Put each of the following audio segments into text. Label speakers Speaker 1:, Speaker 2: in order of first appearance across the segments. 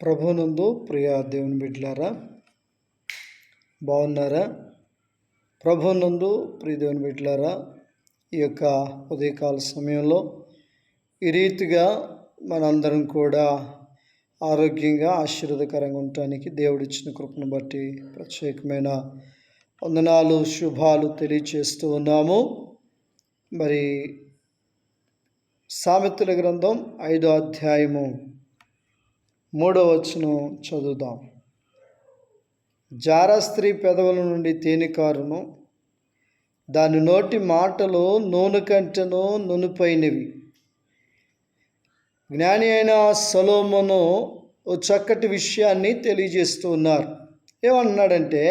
Speaker 1: ప్రభునందు ప్రియ దేవుని బిడ్డలారా బాగున్నారా? ప్రభునందు ప్రియ దేవుని బిడ్డలారా ఈ యొక్క ఉదయకాల సమయంలో ఈ రీతిగా మనందరం కూడా ఆరోగ్యంగా ఆశీర్వదకరంగా ఉండటానికి దేవుడిచ్చిన కృపను బట్టి ప్రత్యేకమైన వందనాలు శుభాలు తెలియచేస్తూ ఉన్నాము. మరి సామెతల గ్రంథం ఐదో అధ్యాయము మూడో వచ్చును చదువుదాం. జారస్త్రీ పెదవుల నుండి తేనికారును దాని నోటి మాటలు నూనె కంటెను నునుపైనవి జ్ఞాని అయిన సలోమను ఓ చక్కటి విషయాన్ని తెలియజేస్తూ ఉన్నారు. ఏమన్నాడంటే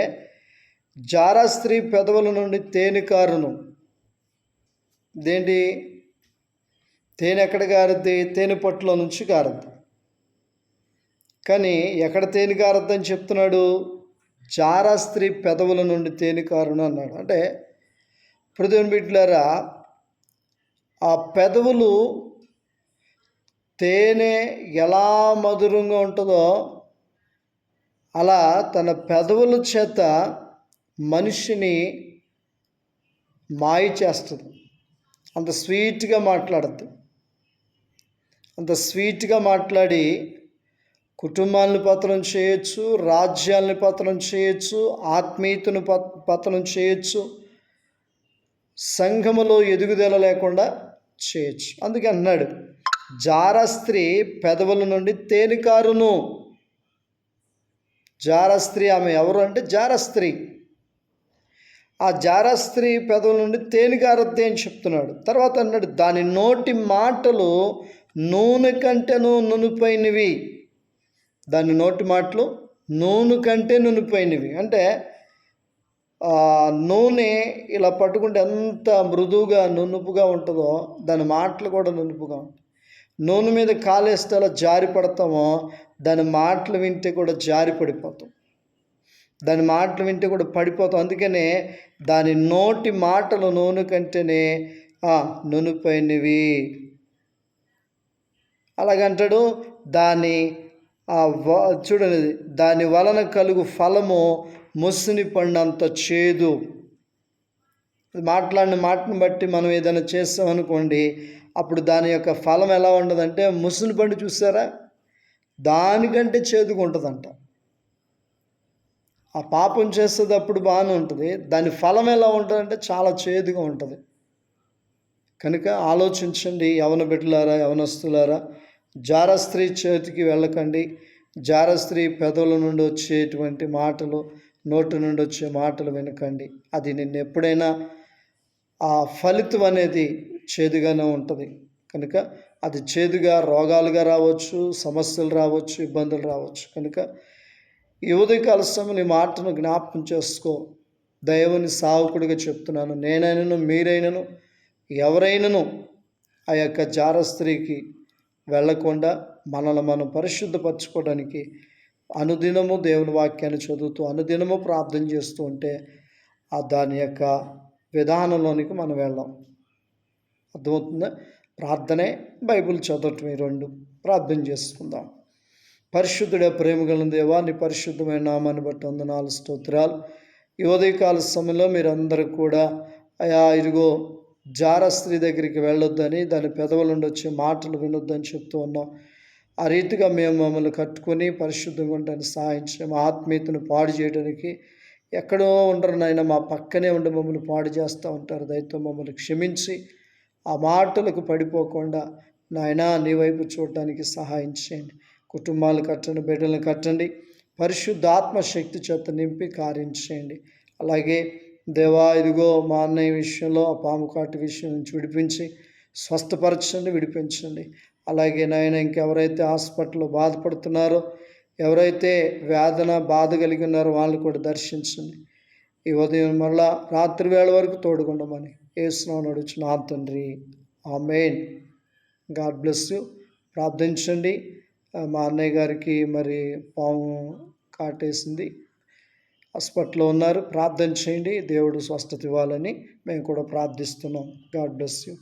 Speaker 1: జారా స్త్రీ పెదవుల నుండి తేనెకారును దేంటి తేనె ఎక్కడ కారుద్ది? తేనె పట్టులో నుంచి కారుద్ది. కానీ ఎక్కడ తేనె చెప్తున్నాడు? జారా స్త్రీ పెదవుల నుండి తేనికారును అన్నాడు. అంటే ప్రతిని బిడ్డలారా ఆ పెదవులు తేనె ఎలా మధురంగా ఉంటుందో అలా తన పెదవుల చేత మనిషిని మాయ చేస్తుంది. అంత స్వీట్గా మాట్లాడద్దు. అంత స్వీట్గా మాట్లాడి కుటుంబాలను పతనం చేయొచ్చు రాజ్యాలను పతనం చేయొచ్చు ఆత్మీయతను పతనం చేయొచ్చు సంఘములో ఎదుగుదల లేకుండా చేయొచ్చు. అందుకే అన్నాడు జారస్త్రీ పెదవుల నుండి తేనికారును జారస్త్రీ ఆమె ఎవరు అంటే జారస్త్రీ. ఆ జారస్త్రీ పెదవుల నుండి తేనికారద్ది అని చెప్తున్నాడు. తర్వాత అన్నాడు దాని నోటి మాటలు నూనె కంటెను నునుపైనవి. దాని నోటి మాటలు నూనె కంటే నునిపోయినవి. అంటే నూనె ఇలా పట్టుకుంటే ఎంత మృదువుగా నునుపుగా ఉంటుందో దాని మాటలు కూడా నునుపుగా ఉంటాయి. నూనె మీద కాలేస్తే అలా జారి పడతామో దాని మాటలు వింటే కూడా జారి పడిపోతాం. దాని మాటలు వింటే కూడా పడిపోతాం. అందుకనే దాని నోటి మాటలు నూనె కంటేనే నునుపోయినవి అలాగంటాడు దాని చూడండి దాని వలన కలుగు ఫలము ముసుని పండంత చేదు. మాట్లాడిన మాటను బట్టి మనం ఏదైనా చేస్తామనుకోండి అప్పుడు దాని యొక్క ఫలం ఎలా ఉండదంటే ముసుని పండు చూసారా? దానికంటే చేదుగా ఉంటుందంట. ఆ పాపం చేస్తుంది అప్పుడు బాగానే ఉంటుంది దాని ఫలం ఎలా ఉంటుందంటే చాలా చేదుగా ఉంటుంది. కనుక ఆలోచించండి యవన బిడ్డలారా యవనస్తులారా జారస్త్రీ చేతికి వెళ్ళకండి. జారస్త్రీ పెదవుల నుండి వచ్చేటువంటి మాటలు నోటి నుండి వచ్చే మాటలు వినకండి. అది నిన్ను ఎప్పుడైనా ఆ ఫలితం అనేది చేదుగానే ఉంటుంది. కనుక అది చేదుగా రోగాలుగా రావచ్చు సమస్యలు రావచ్చు ఇబ్బందులు రావచ్చు. కనుక ఈ ఉదయకాల సమయం మాటను జ్ఞాపకం చేసుకో. దైవని సావుకుడిగా చెప్తున్నాను. నేనైనను మీరైనను ఎవరైనను ఆ యొక్క జారస్త్రీకి వెళ్ళకుండా మనల్ని మనం పరిశుద్ధపరచుకోవడానికి అనుదినము దేవుని వాక్యాన్ని చదువుతూ అనుదినము ప్రార్థన చేస్తూ ఉంటే ఆ దాని యొక్క విధానంలోనికి మనం వెళ్ళాం. అర్థమవుతుందా? ప్రార్థనే బైబిల్ చదవటం ఈ రెండు. ప్రార్థన చేసుకుందాం. పరిశుద్ధుడే ప్రేమగల దేవా నీ పరిశుద్ధమైన నామాన్ని బట్టి వందనాలు నాలుగు స్తోత్రాలు. ఈ ఉదయకాల సమయంలో మీరందరూ కూడా అయా ఇదిగో జార స్త్రీ దగ్గరికి వెళ్ళొద్దని దాని పెదవుల నుండి వచ్చే మాటలు వినొద్దని చెప్తూ ఉన్నాం. ఆ రీతిగా మేము మమ్మల్ని కట్టుకొని పరిశుద్ధంగా ఉండడానికి సహాయం మా ఆత్మీయతను పాడు చేయడానికి ఎక్కడో ఉండరు నాయన మా పక్కనే ఉండి మమ్మల్ని పాడు చేస్తూ ఉంటారు. దయతో మమ్మల్ని క్షమించి ఆ మాటలకు పడిపోకుండా నాయన నీ వైపు చూడటానికి సహాయం చేయండి. కుటుంబాలు కట్టండి బిడ్డలను కట్టండి. పరిశుద్ధాత్మ శక్తి చేత నింపి కార్యం చేయండి. అలాగే దేవా ఇదిగో మా అన్నయ్య విషయంలో ఆ పాము కాటు విషయం నుంచి విడిపించి స్వస్థపరచండి విడిపించండి. అలాగే నాయన ఇంకెవరైతే హాస్పిటల్లో బాధపడుతున్నారో ఎవరైతే వేదన బాధ కలిగి ఉన్నారో వాళ్ళని కూడా దర్శించండి. ఈ ఉదయం మళ్ళా రాత్రి వేళ వరకు తోడుకుండమని ఏసునామని అడుగుచు నా తండ్రి ఆ మెయిన్ గాడ్ బ్లెస్ యూ. ప్రార్థించండి. మా అన్నయ్య గారికి మరి పాము కాటేసింది. హాస్పిటల్లో ఉన్నారు. ప్రార్థన చేయండి. దేవుడు స్వస్థత ఇవ్వాలని మేము కూడా ప్రార్థిస్తున్నాం. God bless you.